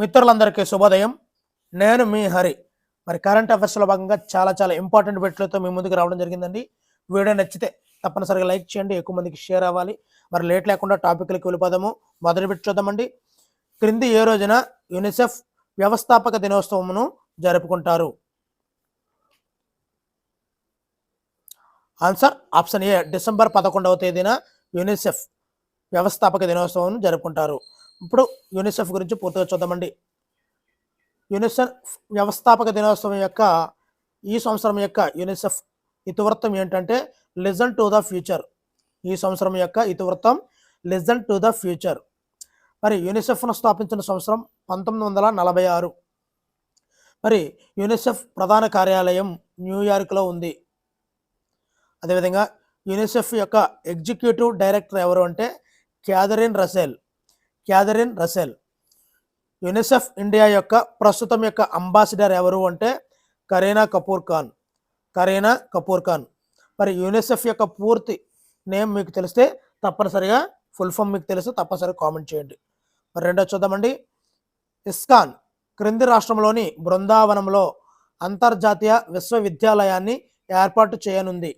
మిత్రులందరికీ శుభోదయం. నేను మీ హరి. మరి కరెంట్ అఫైర్స్లో భాగంగా చాలా చాలా ఇంపార్టెంట్ బిట్లతో మీ ముందుకు రావడం జరిగిందండి. వీడియో నచ్చితే తప్పనిసరిగా లైక్ చేయండి ఎక్కువ మందికి షేర్ అవ్వాలి. మరి లేట్ లేకుండా టాపిక్లకి వెళ్ళిపోదాము. మొదటి బిట్ చూద్దామండి. క్రింది ఏ రోజున యునిసెఫ్ వ్యవస్థాపక దినోత్సవమును జరుపుకుంటారు? ఆన్సర్ ఆప్షన్ ఏ డిసెంబర్ పదకొండవ తేదీన యునిసెఫ్ వ్యవస్థాపక దినోత్సవం జరుపుకుంటారు. ఇప్పుడు యూనిసెఫ్ గురించి పూర్తిగా చూద్దామండి. యూనిసెఫ్ వ్యవస్థాపక దినోత్సవం యొక్క ఈ సంవత్సరం యొక్క యూనిసెఫ్ ఇతివృత్తం ఏంటంటే లిజన్ టు ద ఫ్యూచర్. ఈ సంవత్సరం యొక్క ఇతివృత్తం లిజన్ టు ద ఫ్యూచర్. మరి యూనిసెఫ్ను స్థాపించిన సంవత్సరం పంతొమ్మిది వందల నలభై ఆరు. మరి యూనిసెఫ్ ప్రధాన కార్యాలయం న్యూయార్క్లో ఉంది. అదేవిధంగా యూనిసెఫ్ యొక్క ఎగ్జిక్యూటివ్ డైరెక్టర్ ఎవరు అంటే Catherine Russell Catherine Russell UNICEF India యొక్క ప్రస్తుతం యొక్క అంబాసిడర్ ఎవరు అంటే కరీనా కపూర్ ఖాన్. కరీనా కపూర్ ఖాన్. మరి యూనిసెఫ్ యొక్క పూర్తి నేమ్ మీకు తెలిస్తే తప్పనిసరిగా ఫుల్ ఫామ్ మీకు తెలిస్తే తప్పనిసరిగా కామెంట్ చేయండి. మరి రెండో చూద్దామండి. ఇస్కాన్ క్రింది రాష్ట్రంలోని బృందావనంలో అంతర్జాతీయ విశ్వవిద్యాలయాన్ని ఏర్పాటు చేయనుంది.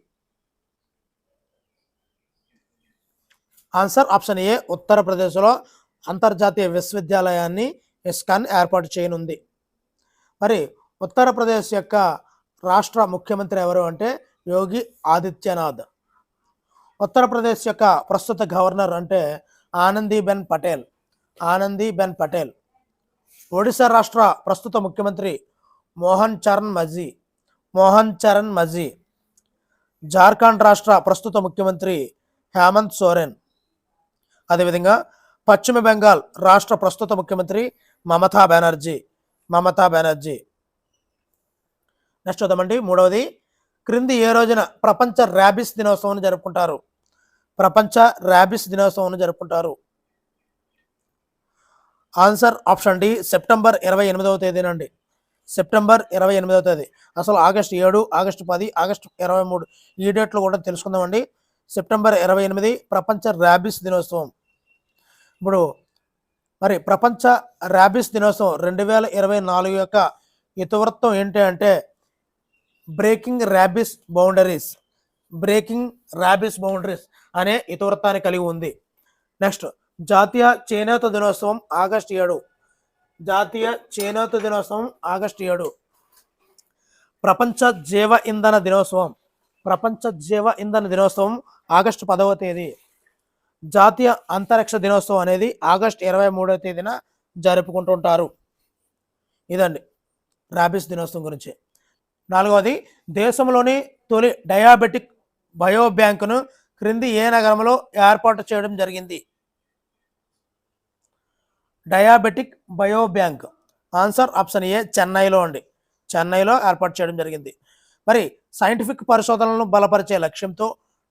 ఆన్సర్ ఆప్షన్ ఏ ఉత్తరప్రదేశ్లో అంతర్జాతీయ విశ్వవిద్యాలయాన్ని ఇస్కాన్ ఏర్పాటు చేయనుంది. మరి ఉత్తరప్రదేశ్ యొక్క రాష్ట్ర ముఖ్యమంత్రి ఎవరు అంటే యోగి ఆదిత్యనాథ్. ఉత్తరప్రదేశ్ యొక్క ప్రస్తుత గవర్నర్ అంటే ఆనందీబెన్ పటేల్. ఆనందీబెన్ పటేల్. ఒడిశా రాష్ట్ర ప్రస్తుత ముఖ్యమంత్రి మోహన్ చరణ్ మజీ. మోహన్ చరణ్ మజీ. జార్ఖండ్ రాష్ట్ర ప్రస్తుత ముఖ్యమంత్రి హేమంత్ సోరెన్. అదేవిధంగా పశ్చిమ బెంగాల్ రాష్ట్ర ప్రస్తుత ముఖ్యమంత్రి మమతా బెనర్జీ. మమతా బెనర్జీ. నెక్స్ట్ చూద్దామండి. మూడవది క్రింది ఏ రోజున ప్రపంచ ర్యాబిస్ దినోత్సవం జరుపుకుంటారు? ప్రపంచ ర్యాబిస్ దినోత్సవం జరుపుకుంటారు. ఆన్సర్ ఆప్షన్ డి సెప్టెంబర్ ఇరవై ఎనిమిదవ తేదీనండి. సెప్టెంబర్ ఇరవై ఎనిమిదవ తేదీ. అసలు ఆగస్టు ఏడు ఆగస్టు పది ఆగస్టు ఇరవై మూడు ఈ డేట్లో కూడా తెలుసుకుందామండి. సెప్టెంబర్ ఇరవై ఎనిమిది ప్రపంచ ర్యాబిస్ దినోత్సవం. ఇప్పుడు మరి ప్రపంచ ర్యాబిస్ దినోత్సవం రెండు వేల ఇరవై నాలుగు యొక్క ఇతివృత్తం ఏంటి అంటే breaking rabies boundaries breaking rabies boundaries అనే ఇతివృత్తాన్ని కలిగి ఉంది. నెక్స్ట్ జాతీయ చేనేత దినోత్సవం ఆగస్టు ఏడు. జాతీయ చేనేత దినోత్సవం ఆగస్టు ఏడు. ప్రపంచ జీవ ఇంధన దినోత్సవం ప్రపంచ జీవ ఇంధన దినోత్సవం ఆగస్టు పదవ తేదీ. జాతీయ అంతరిక్ష దినోత్సవం అనేది ఆగస్ట్ ఇరవై మూడవ తేదీన జరుపుకుంటుంటారు. ఇదండి ర్యాబిస్ దినోత్సవం గురించి. నాలుగవది దేశంలోని తొలి డయాబెటిక్ బయో బ్యాంకును క్రింది ఏ నగరంలో ఏర్పాటు చేయడం జరిగింది? Diabetic bio bank. Answer option A చెన్నైలో అండి. చెన్నైలో ఏర్పాటు చేయడం జరిగింది. మరి సైంటిఫిక్ పరిశోధనలను బలపరిచే లక్ష్యంతో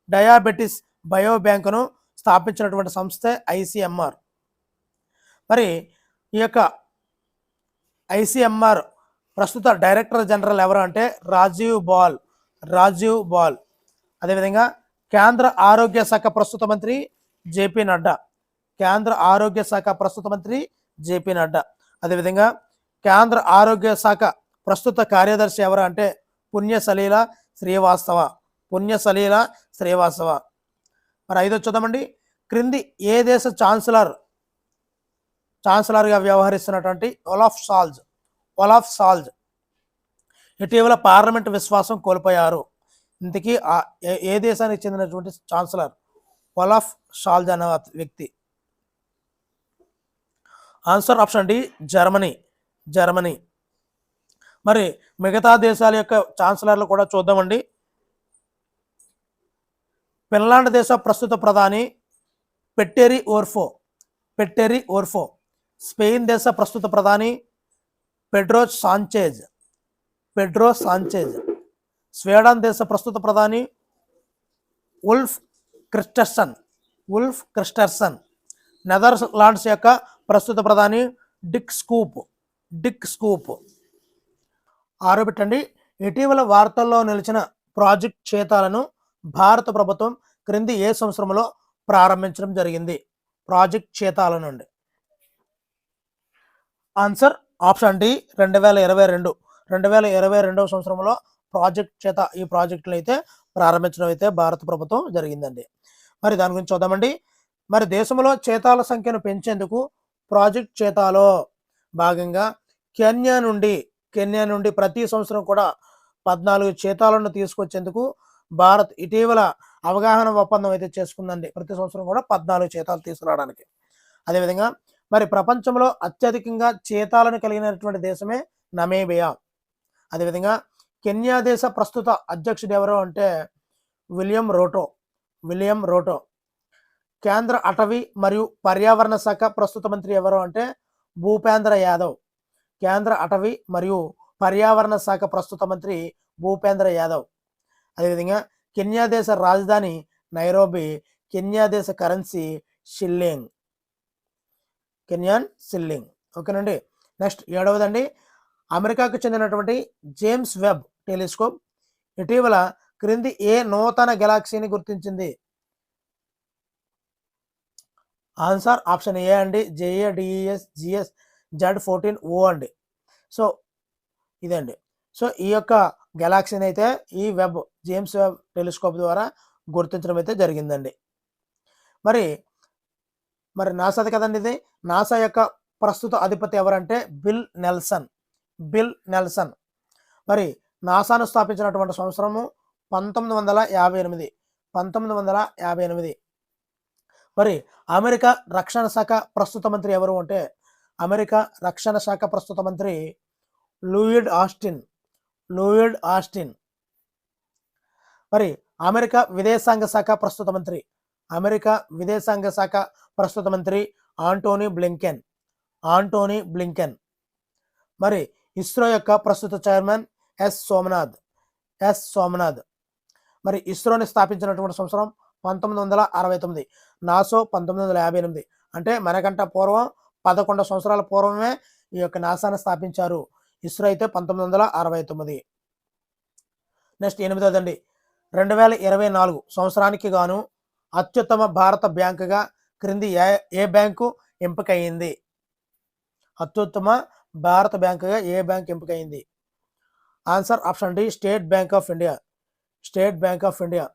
డయాబెటిస్ బయో బ్యాంకును స్థాపించినటువంటి సంస్థే ఐసిఎంఆర్. మరి ఈ యొక్క ఐసిఎంఆర్ ప్రస్తుత డైరెక్టర్ జనరల్ ఎవరు అంటే రాజీవ్ బాల్ రాజీవ్ బాల్. అదేవిధంగా కేంద్ర ఆరోగ్య శాఖ ప్రస్తుత మంత్రి జేపీ నడ్డా కేంద్ర ఆరోగ్య శాఖ ప్రస్తుత మంత్రి జేపీ నడ్డా. అదేవిధంగా కేంద్ర ఆరోగ్య శాఖ ప్రస్తుత కార్యదర్శి ఎవరు అంటే పుణ్య సలీల శ్రీవాస్తవ పుణ్య సలీల శ్రీవాస్తవ. మరి ఐదో చూద్దామండి క్రింది ఏ దేశ ఛాన్సలర్ ఛాన్సలర్గా వ్యవహరిస్తున్నటువంటి ఒలాఫ్ సాల్జ్ ఒలాఫ్ సాల్జ్ ఇటీవల పార్లమెంట్ విశ్వాసం కోల్పోయారు. ఇంతకీ ఏ- ఏ దేశానికి చెందినటువంటి ఛాన్సలర్? ఒలాఫ్ సాల్జ్ అనే వ్యక్తి. Answer option D Germany Germany. మరి మిగతా దేశాల యొక్క ఛాన్సలర్లు కూడా చూద్దామండి. ఫిన్లాండ్ దేశ ప్రస్తుత ప్రధాని పెట్టెరి ఓర్ఫో పెట్టెరి ఓర్ఫో. స్పెయిన్ దేశ ప్రస్తుత ప్రధాని Pedro Sanchez Pedro Sanchez. Sweden దేశ ప్రస్తుత ప్రధాని Ulf Kristersson Ulf Kristersson. Netherlands యొక్క ప్రస్తుత ప్రధాని డిక్ స్కూప్ డిక్ స్కూప్. ఆరోపెట్టండి ఇటీవల వార్తల్లో నిలిచిన ప్రాజెక్ట్ చేతాలను భారత ప్రభుత్వం క్రింది ఏ సంవత్సరంలో ప్రారంభించడం జరిగింది? ప్రాజెక్ట్ చేతాల నుండి. ఆన్సర్ ఆప్షన్ డి రెండు వేల ఇరవై రెండు. రెండు వేల ఇరవై రెండవ సంవత్సరంలో ప్రాజెక్ట్ చేత ఈ ప్రాజెక్టులు అయితే ప్రారంభించడం అయితే భారత ప్రభుత్వం జరిగిందండి. మరి దాని గురించి చూద్దామండి. మరి దేశంలో చేతాల సంఖ్యను పెంచేందుకు ప్రాజెక్ట్ చేతాలో భాగంగా కెన్యా నుండి కెన్యా నుండి ప్రతి సంవత్సరం కూడా పద్నాలుగు చేతాలను తీసుకొచ్చేందుకు భారత్ ఇటీవల అవగాహన ఒప్పందం అయితే చేసుకుందండి. ప్రతి సంవత్సరం కూడా పద్నాలుగు చేతాలు తీసుకురావడానికి. అదేవిధంగా మరి ప్రపంచంలో అత్యధికంగా చేతాలను కలిగినటువంటి దేశమే నమేబియా. అదేవిధంగా కెన్యా దేశ ప్రస్తుత అధ్యక్షుడు ఎవరు అంటే విలియం రోటో. విలియం రోటో. కేంద్ర అటవీ మరియు పర్యావరణ శాఖ ప్రస్తుత మంత్రి ఎవరు అంటే భూపేంద్ర యాదవ్. కేంద్ర అటవీ మరియు పర్యావరణ శాఖ ప్రస్తుత మంత్రి భూపేంద్ర యాదవ్. అదేవిధంగా కెన్యా దేశ రాజధాని నైరోబి కెన్యా దేశ కరెన్సీ షిల్లింగ్. కెన్యాన్ సిల్లింగ్ ఓకేనండి. నెక్స్ట్ ఏడవదండి. అమెరికాకు చెందినటువంటి జేమ్స్ వెబ్ టెలిస్కోప్ ఇటీవల క్రింది ఏ నూతన గెలాక్సీని గుర్తించింది? ఆన్సర్ ఆప్షన్ ఏ అండి. JA DES GS Z fourteen O అండి. సో ఇదండి. సో ఈ యొక్క గెలాక్సీని అయితే ఈ వెబ్ జేమ్స్ వెబ్ టెలిస్కోప్ ద్వారా గుర్తించడం అయితే జరిగిందండి. మరి మరి నాసాది కదండి ఇది? నాసా యొక్క ప్రస్తుత అధిపతి ఎవరంటే బిల్ నెల్సన్ బిల్ నెల్సన్ మరి నాసాను స్థాపించినటువంటి సంవత్సరము పంతొమ్మిది వందల యాభై ఎనిమిది. పంతొమ్మిది వందల యాభై ఎనిమిది. మరి అమెరికా రక్షణ శాఖ ప్రస్తుత మంత్రి ఎవరు అంటే అమెరికా రక్షణ శాఖ ప్రస్తుత మంత్రి లూయిడ్ ఆస్టిన్. Lloyd Austin. మరి అమెరికా విదేశాంగ శాఖ ప్రస్తుత మంత్రి అమెరికా విదేశాంగ శాఖ ప్రస్తుత మంత్రి ఆంటోనీ బ్లింకెన్ ఆంటోనీ బ్లింకెన్. మరి ఇస్రో యొక్క ప్రస్తుత chairman S Somanath S Somanath. మరి ఇస్రోని స్థాపించినటువంటి సంవత్సరం పంతొమ్మిది వందల అరవై తొమ్మిది నాసో పంతొమ్మిది వందల యాభై ఎనిమిది. అంటే మనకంట పూర్వం పదకొండు సంవత్సరాల పూర్వమే ఈ యొక్క నాసాను స్థాపించారు. ఇస్రో అయితే పంతొమ్మిది వందల అరవై తొమ్మిది. నెక్స్ట్ ఎనిమిదోదండి. రెండు వేల ఇరవై నాలుగు సంవత్సరానికి గాను అత్యుత్తమ భారత బ్యాంకుగా క్రింది ఏ ఏ బ్యాంకు ఎంపికయింది? అత్యుత్తమ భారత బ్యాంకుగా ఏ bank ఎంపికయింది? Answer option D State Bank of India. State Bank of India.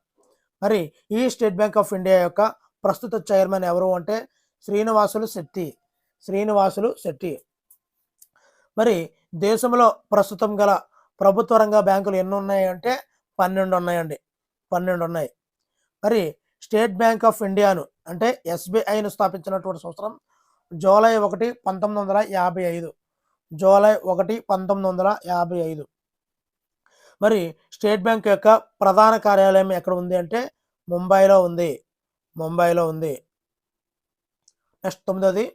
మరి ఈ స్టేట్ బ్యాంక్ ఆఫ్ ఇండియా యొక్క ప్రస్తుత చైర్మన్ ఎవరు అంటే శ్రీనివాసులు శెట్టి. శ్రీనివాసులు శెట్టి. మరి దేశంలో ప్రస్తుతం గల ప్రభుత్వ రంగ బ్యాంకులు ఎన్ని ఉన్నాయి అంటే పన్నెండు ఉన్నాయండి పన్నెండు ఉన్నాయి మరి స్టేట్ బ్యాంక్ ఆఫ్ ఇండియాను అంటే ఎస్బీఐను స్థాపించినటువంటి సంవత్సరం జూలై ఒకటి పంతొమ్మిది వందల యాభై ఐదు. జూలై ఒకటి పంతొమ్మిది వందల యాభై ఐదు. మరి స్టేట్ బ్యాంక్ యొక్క ప్రధాన కార్యాలయం ఎక్కడ ఉంది అంటే ముంబైలో ఉంది. ముంబైలో ఉంది. నెక్స్ట్ తొమ్మిదోది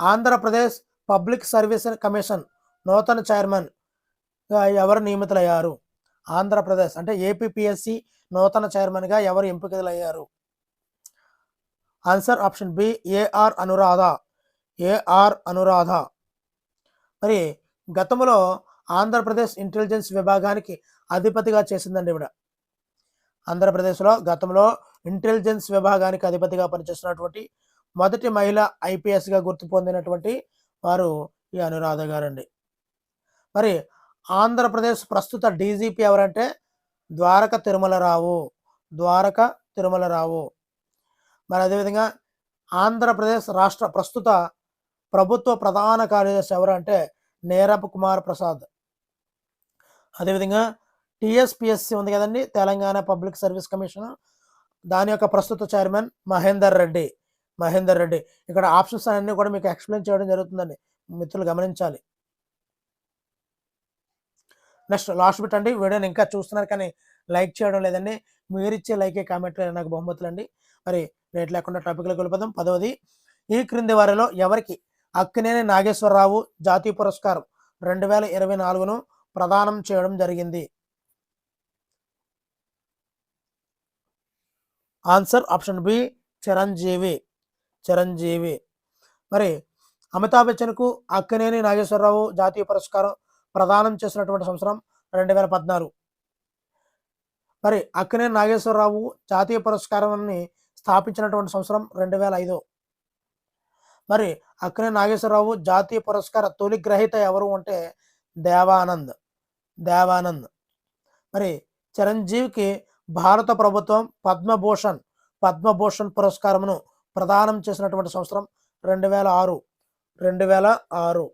ఆంధ్రప్రదేశ్ పబ్లిక్ సర్వీస్ కమిషన్ నూతన చైర్మన్గా ఎవరు నియమితులయ్యారు? ఆంధ్రప్రదేశ్ అంటే ఏపీపీఎస్సి నూతన చైర్మన్గా ఎవరు ఎంపికలయ్యారు? Answer option B A R Anuradha. A R Anuradha. మరి గతంలో ఆంధ్రప్రదేశ్ ఇంటెలిజెన్స్ విభాగానికి అధిపతిగా చేసిందండి ఇవిడ ఆంధ్రప్రదేశ్లో గతంలో ఇంటెలిజెన్స్ విభాగానికి అధిపతిగా పనిచేస్తున్నటువంటి మొదటి మహిళ ఐపీఎస్గా గుర్తు పొందినటువంటి వారు ఈ అనురాధ గారండి. మరి ఆంధ్రప్రదేశ్ ప్రస్తుత డీజీపీ ఎవరంటే ద్వారక తిరుమలరావు ద్వారక తిరుమలరావు. మరి అదేవిధంగా ఆంధ్రప్రదేశ్ రాష్ట్ర ప్రస్తుత ప్రభుత్వ ప్రధాన కార్యదర్శి ఎవరంటే అంటే నేరప్ కుమార్ ప్రసాద్. అదేవిధంగా టీఎస్పిఎస్సి ఉంది కదండి తెలంగాణ పబ్లిక్ సర్వీస్ కమిషన్. దాని యొక్క ప్రస్తుత చైర్మన్ మహేందర్ రెడ్డి మహేందర్ రెడ్డి. ఇక్కడ ఆప్షన్స్ అన్నీ కూడా మీకు ఎక్స్ప్లెయిన్ చేయడం జరుగుతుందండి మిత్రులు గమనించాలి. నెక్స్ట్ లాస్ట్ బిట్ అండి. వీడియోని ఇంకా చూస్తున్నారు కానీ లైక్ చేయడం లేదండి. మీరిచ్చే లైకే కామెంట్ నాకు బహుమతులు అండి మరి రేట్ లేకుండా టాపిక్లోకి వెళ్ళిపోదాం. పదవది ఈ క్రింది వారిలో ఎవరికి అక్కినేని నాగేశ్వరరావు జాతీయ పురస్కారం రెండు వేల ఇరవై నాలుగును ప్రదానం చేయడం జరిగింది? Answer option B Chiranjeevi. Chiranjeevi. మరి అమితాబ్ బచ్చన్కు అక్కినేని నాగేశ్వరరావు జాతీయ పురస్కారం ప్రదానం చేసినటువంటి సంవత్సరం రెండు వేల పద్నాలుగు. మరి అక్కినే నాగేశ్వరరావు జాతీయ పురస్కారాన్ని స్థాపించినటువంటి సంవత్సరం రెండు వేల ఐదు. మరి అక్కినే నాగేశ్వరరావు జాతీయ పురస్కార తొలి గ్రహీత ఎవరు అంటే దేవానంద్ దేవానంద్. మరి చిరంజీవికి భారత ప్రభుత్వం పద్మభూషణ్ పద్మభూషణ్ పురస్కారమును ప్రదానం చేసినటువంటి సంవత్సరం రెండు వేల ఆరు రెండు వేల ఆరు.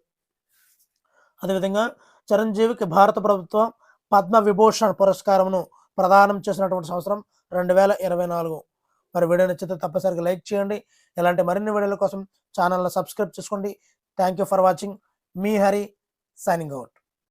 అదేవిధంగా చిరంజీవికి భారత ప్రభుత్వం పద్మ విభూషణ్ పురస్కారమును ప్రదానం చేసినటువంటి సంవత్సరం రెండు వేల ఇరవై నాలుగు. మరి వీడియో నచ్చితే తప్పనిసరిగా లైక్ చేయండి. ఇలాంటి మరిన్ని వీడియోల కోసం ఛానల్ని సబ్స్క్రైబ్ చేసుకోండి. థ్యాంక్ యూ ఫర్ వాచింగ్ మీ హరి సైనింగ్ అవుట్